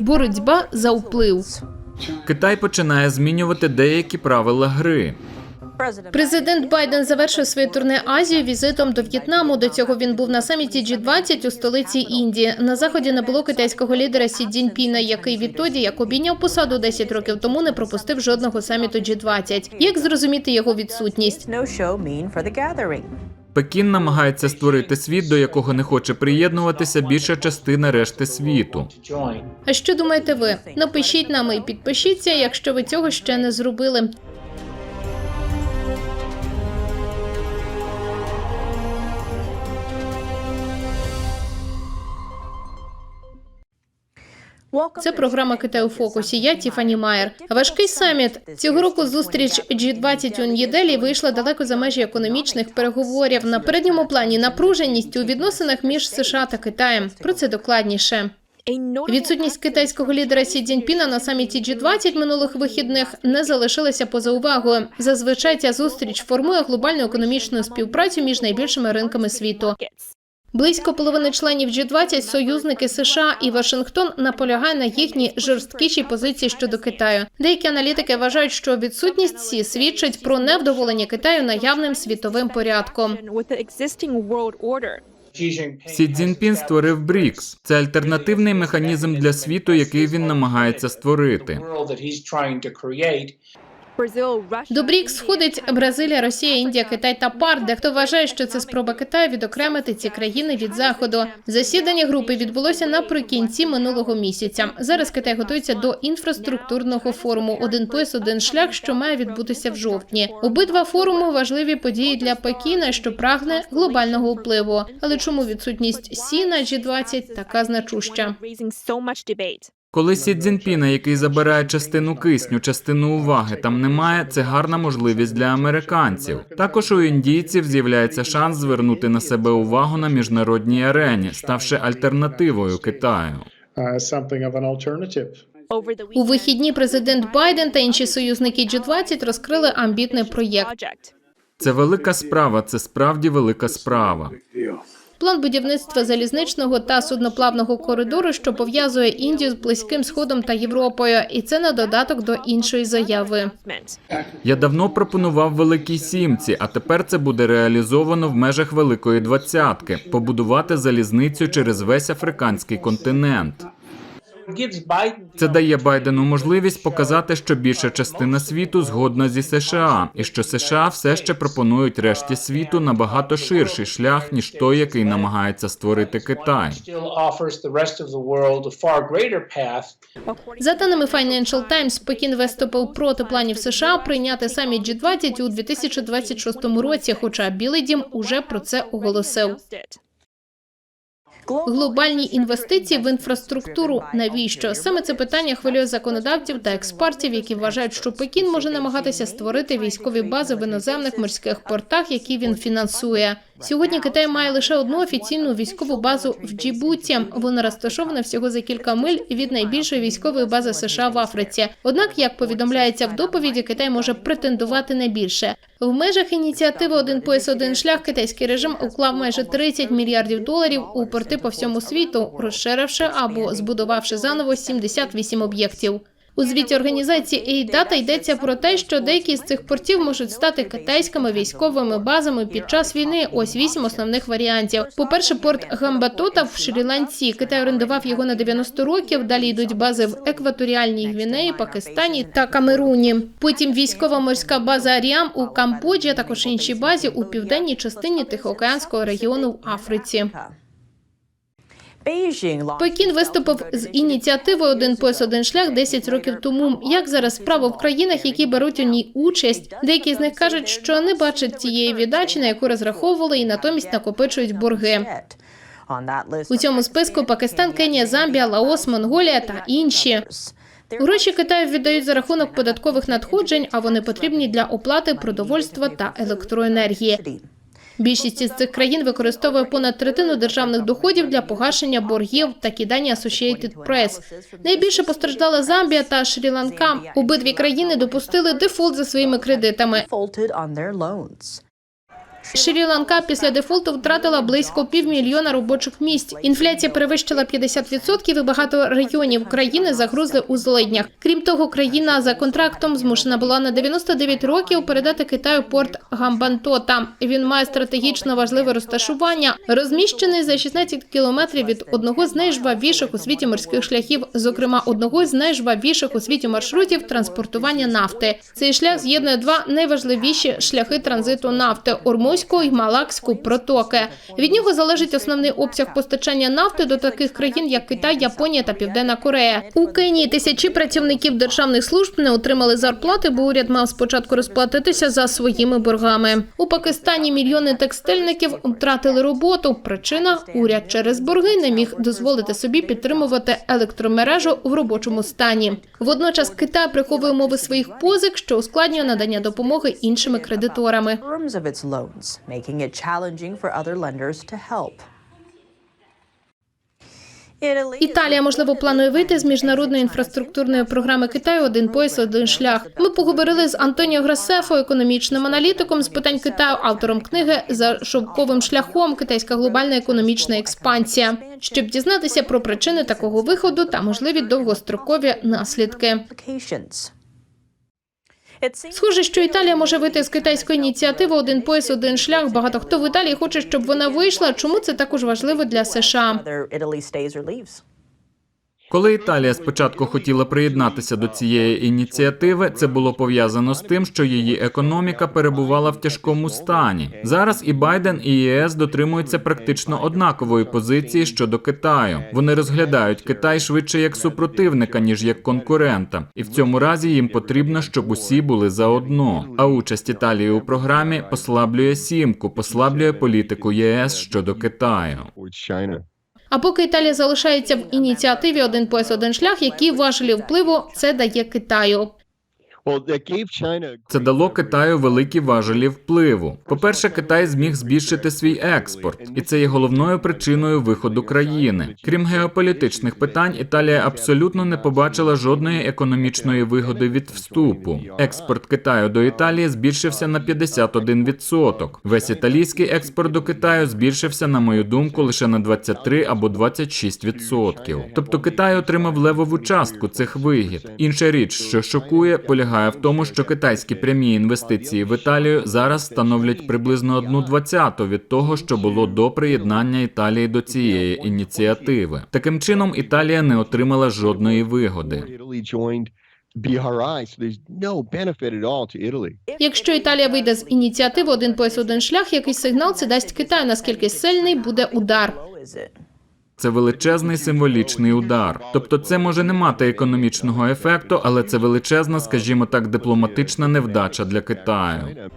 боротьба за вплив. Китай починає змінювати деякі правила гри. Президент Байден завершив своє турне Азію візитом до В'єтнаму. До цього він був на саміті G20 у столиці Індії. На заході не було китайського лідера Сі Цзіньпіна, який відтоді, як обійняв посаду 10 років тому, не пропустив жодного саміту G20. Як зрозуміти його відсутність? Пекін намагається створити світ, до якого не хоче приєднуватися більша частина решти світу. А що думаєте ви? Напишіть нам і підпишіться, якщо ви цього ще не зробили. Це програма Китай у фокусі. Я Тіфані Майер. Важкий саміт цього року. Зустріч G20 у Нью-Делі вийшла далеко за межі економічних переговорів. На передньому плані напруженість у відносинах між США та Китаєм. Про це докладніше. Відсутність китайського лідера Сі Цзіньпіна на саміті G20 минулих вихідних не залишилася поза увагою. Зазвичай ця зустріч формує глобальну економічну співпрацю між найбільшими ринками світу. Близько половини членів G20 – союзники США і Вашингтон наполягає на їхній жорсткішій позиції щодо Китаю. Деякі аналітики вважають, що відсутність ці свідчить про невдоволення Китаю наявним світовим порядком. Сі Цзіньпін створив БРІКС. Це альтернативний механізм для світу, який він намагається створити. До БРІКС входить Бразилія, Росія, Індія, Китай та ПАР. Дехто вважає, що це спроба Китаю відокремити ці країни від заходу. Засідання групи відбулося наприкінці минулого місяця. Зараз Китай готується до інфраструктурного форуму Один пояс, один шлях, що має відбутися в жовтні. Обидва форуми важливі події для Пекіна, що прагне глобального впливу. Але чому відсутність Сі на G20 така значуща? Коли Сі Цзіньпіна, який забирає частину кисню, частину уваги, там немає, це гарна можливість для американців. Також у індійців з'являється шанс звернути на себе увагу на міжнародній арені, ставши альтернативою Китаю. У вихідні президент Байден та інші союзники G20 розкрили амбітний проєкт. Це велика справа. Це справді велика справа. План будівництва залізничного та судноплавного коридору, що пов'язує Індію з Близьким Сходом та Європою, і це на додаток до іншої заяви. Я давно пропонував великій сімці, а тепер це буде реалізовано в межах Великої двадцятки побудувати залізницю через весь африканський континент. Це дає Байдену можливість показати, що більша частина світу згодна зі США, і що США все ще пропонують решті світу набагато ширший шлях ніж той, який намагається створити Китай. За даними Financial Times, Пекін виступив проти планів США прийняти саміт G20 у 2026 році. Хоча Білий Дім уже про це оголосив. Глобальні інвестиції в інфраструктуру навіщо саме це питання хвилює законодавців та експертів, які вважають, що Пекін може намагатися створити військові бази в іноземних морських портах, які він фінансує. Сьогодні Китай має лише одну офіційну військову базу в Джібуті. Вона розташована всього за кілька миль від найбільшої військової бази США в Африці. Однак, як повідомляється в доповіді, Китай може претендувати на більше. В межах ініціативи Один пояс, один шлях китайський режим уклав майже 30 мільярдів доларів у порти по всьому світу, розширивши або збудувавши заново 78 об'єктів. У звіті організації «Ейдата» йдеться про те, що деякі з цих портів можуть стати китайськими військовими базами під час війни. Ось вісім основних варіантів. По-перше, порт Гамбатота в Шрі-Ланці. Китай орендував його на 90 років. Далі йдуть бази в екваторіальній Гвінеї, Пакистані та Камеруні. Потім військова морська база Аріам у Камбоджі, а також іншій базі у південній частині Тихоокеанського регіону в Африці. Пекін виступив з ініціативою Один пояс, один шлях 10 років тому. Як зараз справа в країнах, які беруть у ній участь? Деякі з них кажуть, що не бачать тієї віддачі, на яку розраховували, і натомість накопичують борги. У цьому списку Пакистан, Кенія, Замбія, Лаос, Монголія та інші. Гроші Китаю віддають за рахунок податкових надходжень, а вони потрібні для оплати продовольства та електроенергії. Більшість із цих країн використовує понад третину державних доходів для погашення боргів, та кидання Associated Press. Найбільше постраждала Замбія та Шрі-Ланка. Обидві країни допустили дефолт за своїми кредитами. Шрі-Ланка після дефолту втратила близько півмільйона робочих місць. Інфляція перевищила 50% і багато регіонів країни загрузли у злиднях. Крім того, країна за контрактом змушена була на 99 років передати Китаю порт Гамбантота. Він має стратегічно важливе розташування, розміщений за 16 кілометрів від одного з найжвавіших у світі морських шляхів, зокрема одного з найжвавіших у світі маршрутів транспортування нафти. Цей шлях з'єднує два найважливіші шляхи транзиту нафти Ормузьку і Малакську протоки. Від нього залежить основний обсяг постачання нафти до таких країн, як Китай, Японія та Південна Корея. У Кенії тисячі працівників державних служб не отримали зарплати, бо уряд мав спочатку розплатитися за своїми боргами. У Пакистані мільйони текстильників втратили роботу. Причина уряд через борги не міг дозволити собі підтримувати електромережу в робочому стані. Водночас Китай приховує умови своїх позик, що ускладнює надання допомоги іншими кредиторами. Loans, making it challenging for other lenders to help. Італія можливо планує вийти з міжнародної інфраструктурної програми Китаю один пояс, один шлях. Ми поговорили з Антоніо Грасефо, економічним аналітиком з питань Китаю, автором книги за шовковим шляхом Китайська глобальна економічна експансія, щоб дізнатися про причини такого виходу та можливі довгострокові наслідки. Схоже, що Італія може вийти з китайської ініціативи один пояс, один шлях. Багато хто в Італії хоче, щоб вона вийшла. Чому це також важливо для США? Коли Італія спочатку хотіла приєднатися до цієї ініціативи, це було пов'язано з тим, що її економіка перебувала в тяжкому стані. Зараз і Байден, і ЄС дотримуються практично однакової позиції щодо Китаю. Вони розглядають Китай швидше як супротивника, ніж як конкурента, і в цьому разі їм потрібно, щоб усі були заодно. А участь Італії у програмі послаблює сімку, послаблює політику ЄС щодо Китаю. А поки Італія залишається в ініціативі один пояс, один шлях, які важелі впливу це дає Китаю. Це дало Китаю великі важелі впливу. По-перше, Китай зміг збільшити свій експорт, і це є головною причиною виходу країни. Крім геополітичних питань, Італія абсолютно не побачила жодної економічної вигоди від вступу. Експорт Китаю до Італії збільшився на 51%. Весь італійський експорт до Китаю збільшився, на мою думку, лише на 23 або 26%. Тобто Китай отримав левову частку цих вигід. Інша річ, що шокує, полягає в тому, що китайські прямі інвестиції в Італію зараз становлять приблизно одну двадцяту від того, що було до приєднання Італії до цієї ініціативи. Таким чином, Італія не отримала жодної вигоди. Якщо Італія вийде з ініціативи один пояс, один шлях, який сигнал це дасть Китаю, наскільки сильний буде удар. Це величезний символічний удар. Тобто, це може не мати економічного ефекту, але це величезна, скажімо так, дипломатична невдача для Китаю.